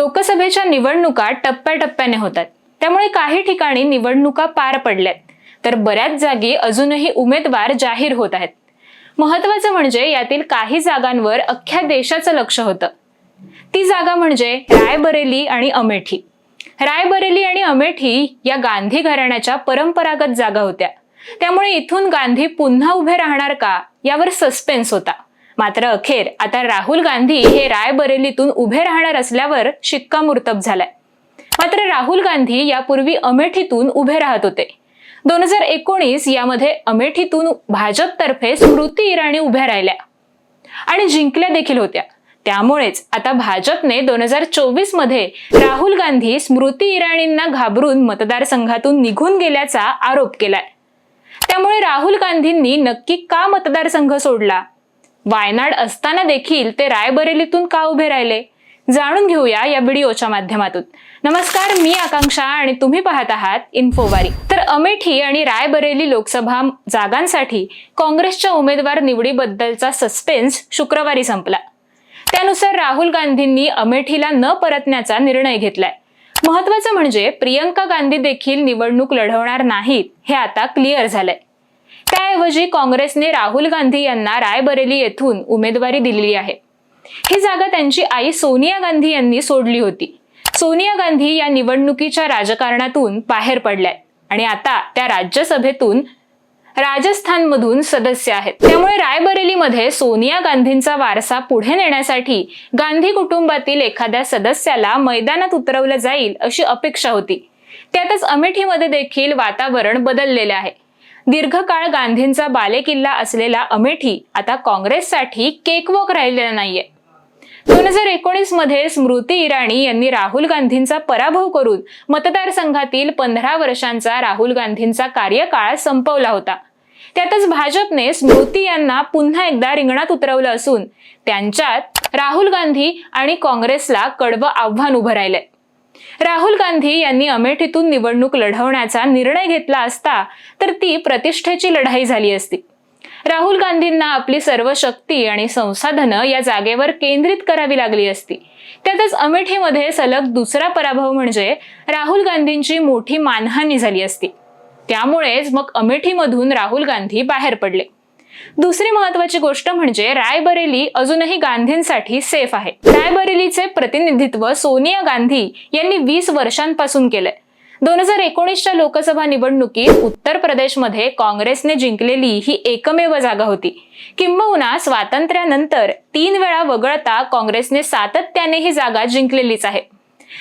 लोकसभेच्या निवडणुका टप्प्याटप्प्याने होतात. त्यामुळे काही ठिकाणी निवडणुका पार पडल्यात. तर बऱ्याच जागी अजूनही उमेदवार जाहीर होत आहेत. महत्वाचं म्हणजे यातील काही जागांवर अख्ख्या देशाचं लक्ष होतं. ती जागा म्हणजे रायबरेली आणि अमेठी. रायबरेली आणि अमेठी या गांधी घराण्याच्या परंपरागत जागा होत्या. त्यामुळे इथून गांधी पुन्हा उभे राहणार का? यावर सस्पेन्स होता. मात्र अखेर आता राहुल गांधी हे रायबरेलीतून उभे राहणार असल्यावर शिक्कामोर्तब झालाय. मात्र राहुल गांधी यापूर्वी अमेठीतून उभे राहत होते. दोन हजार एकोणीस यामध्ये अमेठीतून भाजपतर्फे स्मृती इराणी उभ्या राहिल्या आणि जिंकल्या देखील होत्या. त्यामुळेच आता भाजपने दोन हजार चोवीसमध्ये राहुल गांधी स्मृती इराणींना घाबरून मतदारसंघातून निघून गेल्याचा आरोप केलाय. त्यामुळे राहुल गांधींनी नक्की का मतदारसंघ सोडला? वायनाड असताना देखील ते रायबरेलीतून का उभे राहिले? जाणून घेऊया या व्हिडिओच्या माध्यमातून. नमस्कार मी आकांक्षा आणि तुम्ही पाहत आहात इन्फोवारी. तर अमेठी आणि रायबरेली लोकसभा जागांसाठी काँग्रेसच्या उमेदवार निवडीबद्दलचा सस्पेन्स शुक्रवारी संपला. त्यानुसार राहुल गांधींनी अमेठीला न परतण्याचा निर्णय घेतलाय. महत्वाचं म्हणजे प्रियंका गांधी देखील निवडणूक लढवणार नाहीत हे आता क्लिअर झालंय. त्याऐवजी काँग्रेसने राहुल गांधी यांना रायबरेली येथून उमेदवारी दिलेली आहे. ही जागा त्यांची आई सोनिया गांधी यांनी सोडली होती. सोनिया गांधी या निवडणुकीच्या राजकारणातून बाहेर पडल्या आणि आता त्या राज्यसभेतून राजस्थानमधून सदस्य आहेत. त्यामुळे रायबरेलीमध्ये सोनिया गांधींचा वारसा पुढे नेण्यासाठी गांधी कुटुंबातील एखाद्या सदस्याला मैदानात उतरवलं जाईल अशी अपेक्षा होती. त्यातच अमेठीमध्ये देखील वातावरण बदललेले आहे. दीर्घकाळ गांधींचा बालेकिल्ला असलेला अमेठी आता काँग्रेससाठी केकवॉक राहिलेला नाहीये. दोन हजार एकोणीसमध्ये स्मृती इराणी यांनी राहुल गांधींचा पराभव करून मतदारसंघातील पंधरा वर्षांचा राहुल गांधींचा कार्यकाळ संपवला होता. त्यातच भाजपने स्मृती यांना पुन्हा एकदा रिंगणात उतरवलं असून त्यांच्यात राहुल गांधी आणि काँग्रेसला कडवं आव्हान उभं राहिलंय. राहुल गांधी यांनी अमेठीतून निवडणूक लढवण्याचा निर्णय घेतला असता तर ती प्रतिष्ठेची लढाई झाली असती. राहुल गांधींना आपली सर्व शक्ती आणि संसाधनं या जागेवर केंद्रित करावी लागली असती. त्यातच अमेठीमध्ये सलग दुसरा पराभव म्हणजे राहुल गांधींची मोठी मानहानी झाली असती. त्यामुळेच मग अमेठीमधून राहुल गांधी बाहेर पडले. दुसरी महत्वाची गोष्ट म्हणजे रायबरेली अजूनही गांधींसाठी सेफ आहे. रायबरेलीचे प्रतिनिधित्व सोनिया गांधी यांनी वीस वर्षांपासून केलंय. दोन हजार एकोणीसच्या लोकसभा निवडणुकीत उत्तर प्रदेशमध्ये काँग्रेसने जिंकलेली ही एकमेव जागा होती. किंबहुना स्वातंत्र्यानंतर तीन वेळा वगळता काँग्रेसने सातत्याने ही जागा जिंकलेलीच आहे.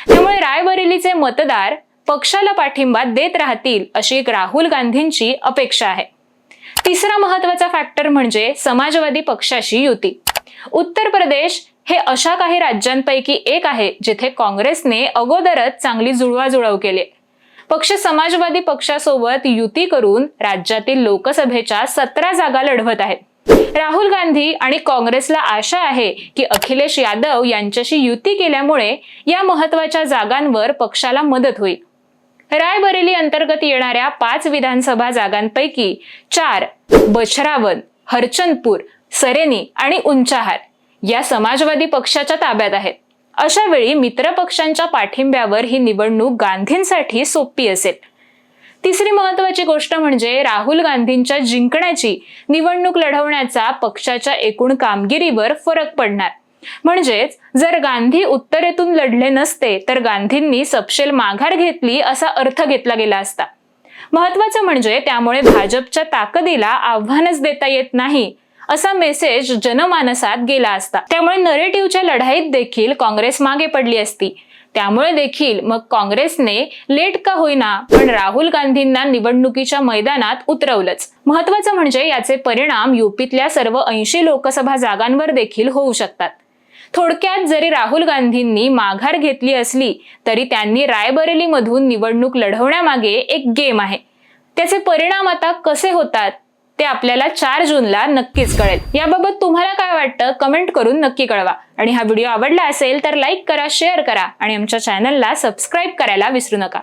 त्यामुळे रायबरेलीचे मतदार पक्षाला पाठिंबा देत राहतील अशी एक राहुल गांधींची अपेक्षा आहे. तिसरा महत्त्वाचा फॅक्टर म्हणजे समाजवादी पक्षाशी युती. उत्तर प्रदेश हे अशा काही राज्यांपैकी एक आहे जिथे काँग्रेसने अगोदरच चांगली जुळवाजुळव केली. पक्ष समाजवादी पक्षासोबत युती करून राज्यातील लोकसभेच्या सतरा जागा लढवत आहेत. राहुल गांधी आणि काँग्रेसला आशा आहे की अखिलेश यादव यांच्याशी युती केल्यामुळे या महत्त्वाच्या जागांवर पक्षाला मदत होईल. रायबरेली अंतर्गत येणाऱ्या पाच विधानसभा जागांपैकी चार बछरावन हरचंदपूर सरेनी आणि उंचाहार या समाजवादी पक्षाच्या ताब्यात आहेत. अशा वेळी मित्र पक्षांच्या पाठिंब्यावर ही निवडणूक गांधींसाठी सोपी असेल. तिसरी महत्वाची गोष्ट म्हणजे राहुल गांधींच्या जिंकण्याची निवडणूक लढवण्याचा पक्षाच्या एकूण कामगिरीवर फरक पडणार. म्हणजेच जर गांधी उत्तरेतून लढले नसते तर गांधींनी सपशेल माघार घेतली असा अर्थ घेतला गेला असता. महत्वाचं म्हणजे त्यामुळे भाजपच्या ताकदीला आव्हानच देता येत नाही असा मेसेज जनमानसात गेला असता. त्यामुळे नरेटिव्हच्या लढाईत देखील काँग्रेस मागे पडली असती. त्यामुळे देखील मग काँग्रेसने लेट का होईना पण राहुल गांधींना निवडणुकीच्या मैदानात उतरवलंच. महत्वाचं म्हणजे याचे परिणाम युपीतल्या सर्व ऐंशी लोकसभा जागांवर देखील होऊ शकतात. थोडक्यात जरी राहुल गांधींनी माघार घेतली असली तरी त्यांनी रायबरेलीमधून निवडणूक लढवण्यामागे एक गेम आहे. त्याचे परिणाम आता कसे होतात ते आपल्याला चार जूनला नक्कीच कळेल. याबाबत तुम्हाला काय वाटतं कमेंट करून नक्की कळवा. आणि हा व्हिडिओ आवडला असेल तर लाईक करा शेअर करा. आणि आमच्या चॅनलला सबस्क्राईब करायला विसरू नका.